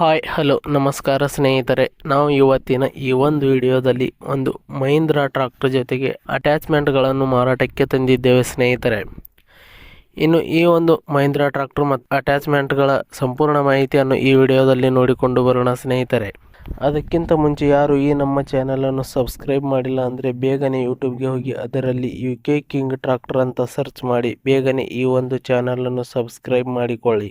Hi, hello, ನಮಸ್ಕಾರ ಸ್ನೇಹಿತರೆ. ನಾವು ಇವತ್ತಿನ ಈ ಒಂದು ವಿಡಿಯೋದಲ್ಲಿ ಒಂದು ಮಹೀಂದ್ರ ಟ್ರಾಕ್ಟರ್ ಜೊತೆಗೆ ಅಟ್ಯಾಚ್ಮೆಂಟ್ಗಳನ್ನು ಮಾರಾಟಕ್ಕೆ ತಂದಿದ್ದೇವೆ ಸ್ನೇಹಿತರೆ. ಇನ್ನು ಈ ಒಂದು ಮಹೀಂದ್ರ ಟ್ರಾಕ್ಟರ್ ಮತ್ತು ಅಟ್ಯಾಚ್ಮೆಂಟ್ಗಳ ಸಂಪೂರ್ಣ ಮಾಹಿತಿಯನ್ನು ಈ ವಿಡಿಯೋದಲ್ಲಿ ನೋಡಿಕೊಂಡು ಬರೋಣ ಸ್ನೇಹಿತರೆ. ಅದಕ್ಕಿಂತ ಮುಂಚೆ ಯಾರು ಈ ನಮ್ಮ ಚಾನಲನ್ನು ಸಬ್ಸ್ಕ್ರೈಬ್ ಮಾಡಿಲ್ಲ ಅಂದರೆ ಬೇಗನೆ ಯೂಟ್ಯೂಬ್ಗೆ ಹೋಗಿ ಅದರಲ್ಲಿ ಯು ಕೆ ಕಿಂಗ್ ಟ್ರಾಕ್ಟರ್ ಅಂತ ಸರ್ಚ್ ಮಾಡಿ ಬೇಗನೆ ಈ ಒಂದು ಚಾನಲನ್ನು ಸಬ್ಸ್ಕ್ರೈಬ್ ಮಾಡಿಕೊಳ್ಳಿ.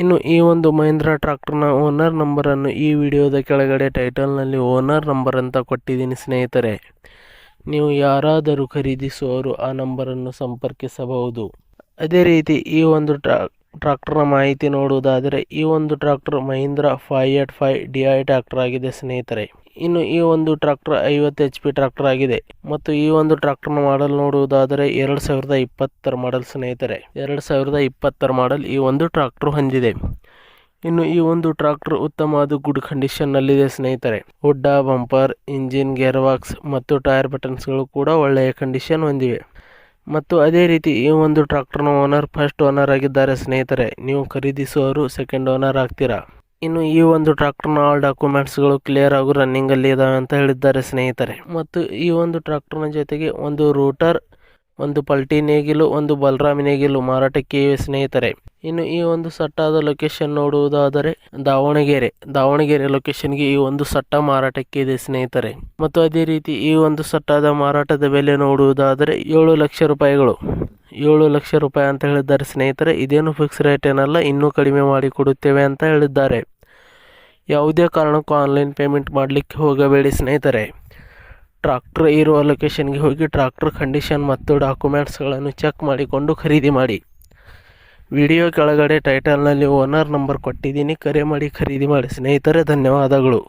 ಇನ್ನು ಈ ಒಂದು ಮಹೇಂದ್ರ ಟ್ರಾಕ್ಟರ್ನ ಓನರ್ ನಂಬರನ್ನು ಈ ವಿಡಿಯೋದ ಕೆಳಗಡೆ ಟೈಟಲ್ನಲ್ಲಿ ಓನರ್ ನಂಬರ್ ಅಂತ ಕೊಟ್ಟಿದ್ದೀನಿ ಸ್ನೇಹಿತರೆ. ನೀವು ಯಾರಾದರೂ ಖರೀದಿಸುವವರು ಆ ನಂಬರನ್ನು ಸಂಪರ್ಕಿಸಬಹುದು. ಅದೇ ರೀತಿ ಈ ಒಂದು ಟ್ರಾ ಮಾಹಿತಿ ನೋಡುವುದಾದರೆ ಈ ಒಂದು tractor Mahindra five eight five D I tractor ಆಗಿದೆ ಸ್ನೇಹಿತರೆ. ಇನ್ನು ಈ ಒಂದು ಟ್ರಾಕ್ಟರ್ ಐವತ್ತು ಎಚ್ ಪಿ ಟ್ರಾಕ್ಟರ್ ಆಗಿದೆ. ಮತ್ತು ಈ ಒಂದು ಟ್ರಾಕ್ಟರ್ನ ಮಾಡಲ್ ನೋಡುವುದಾದರೆ ಎರಡು ಸಾವಿರದ ಇಪ್ಪತ್ತರ ಮಾಡಲ್ ಸ್ನೇಹಿತರೆ. ಎರಡು ಸಾವಿರದ ಇಪ್ಪತ್ತರ ಮಾಡಲ್ ಈ ಒಂದು ಟ್ರಾಕ್ಟರ್ ಹೊಂದಿದೆ. ಇನ್ನು ಈ ಒಂದು ಟ್ರಾಕ್ಟರ್ ಉತ್ತಮವಾದ ಗುಡ್ ಕಂಡೀಷನ್ನಲ್ಲಿದೆ ಸ್ನೇಹಿತರೆ. Hood bumper engine gear box ಮತ್ತು ಟೈರ್ ಬಟನ್ಸ್ಗಳು ಕೂಡ ಒಳ್ಳೆಯ ಕಂಡೀಷನ್ ಹೊಂದಿವೆ. ಮತ್ತು ಅದೇ ರೀತಿ ಈ ಒಂದು ಟ್ರಾಕ್ಟರ್ನ ಓನರ್ ಫಸ್ಟ್ ಓನರ್ ಆಗಿದ್ದಾರೆ ಸ್ನೇಹಿತರೆ. ನೀವು ಖರೀದಿಸುವವರು ಸೆಕೆಂಡ್ ಓನರ್ ಆಗ್ತೀರಾ? ಇನ್ನು ಈ ಒಂದು ಟ್ರ್ಯಾಕ್ಟರ್ನ ಆಲ್ ಡಾಕ್ಯುಮೆಂಟ್ಸ್ಗಳು ಕ್ಲಿಯರ್ ಆಗು ರನ್ನಿಂಗಲ್ಲಿ ಇದಾವೆ ಅಂತ ಹೇಳಿದ್ದಾರೆ ಸ್ನೇಹಿತರೆ. ಮತ್ತು ಈ ಒಂದು ಟ್ರ್ಯಾಕ್ಟರ್ನ ಜೊತೆಗೆ ಒಂದು ರೂಟರ್ ಒಂದು ಪಲ್ಟಿ ನೇಗಿಲು, ಒಂದು ಬಲರಾಮಿ ನೇಗಿಲು ಮಾರಾಟಕ್ಕೆ ಇವೆ ಸ್ನೇಹಿತರೆ. ಇನ್ನು ಈ ಒಂದು ಸಟ್ಟಾದ ಲೊಕೇಶನ್ ನೋಡುವುದಾದರೆ ದಾವಣಗೆರೆ. ದಾವಣಗೆರೆ ಲೊಕೇಶನ್ಗೆ ಈ ಒಂದು ಸಟ್ಟ ಮಾರಾಟಕ್ಕೆ ಇದೆ ಸ್ನೇಹಿತರೆ. ಮತ್ತು ಅದೇ ರೀತಿ ಈ ಒಂದು ಸಟ್ಟಾದ ಮಾರಾಟದ ಬೆಲೆ ನೋಡುವುದಾದರೆ ಏಳು ಲಕ್ಷ ರೂಪಾಯಿಗಳು. ಏಳು ಲಕ್ಷ ರೂಪಾಯಿ ಅಂತ ಹೇಳಿದ್ದಾರೆ ಸ್ನೇಹಿತರೆ. ಇದೇನು ಫಿಕ್ಸ್ ರೇಟ್ ಏನಲ್ಲ, ಇನ್ನೂ ಕಡಿಮೆ ಮಾಡಿ ಕೊಡುತ್ತೇವೆ ಅಂತ ಹೇಳಿದ್ದಾರೆ. ಯಾವುದೇ ಕಾರಣಕ್ಕೂ ಆನ್ಲೈನ್ ಪೇಮೆಂಟ್ ಮಾಡಲಿಕ್ಕೆ ಹೋಗಬೇಡಿ ಸ್ನೇಹಿತರೆ. ಟ್ರಾಕ್ಟರ್ ಇರುವ ಲೊಕೇಶನ್ಗೆ ಹೋಗಿ ಟ್ರಾಕ್ಟರ್ ಕಂಡೀಷನ್ ಮತ್ತು ಡಾಕ್ಯುಮೆಂಟ್ಸ್ಗಳನ್ನು ಚೆಕ್ ಮಾಡಿಕೊಂಡು ಖರೀದಿ ಮಾಡಿ. ವಿಡಿಯೋ ಕೆಳಗಡೆ ಟೈಟಲ್ನಲ್ಲಿ ಓನರ್ ನಂಬರ್ ಕೊಟ್ಟಿದ್ದೀನಿ, ಕರೆ ಮಾಡಿ, ಖರೀದಿ ಮಾಡಿ ಸ್ನೇಹಿತರೆ, ಧನ್ಯವಾದಗಳು.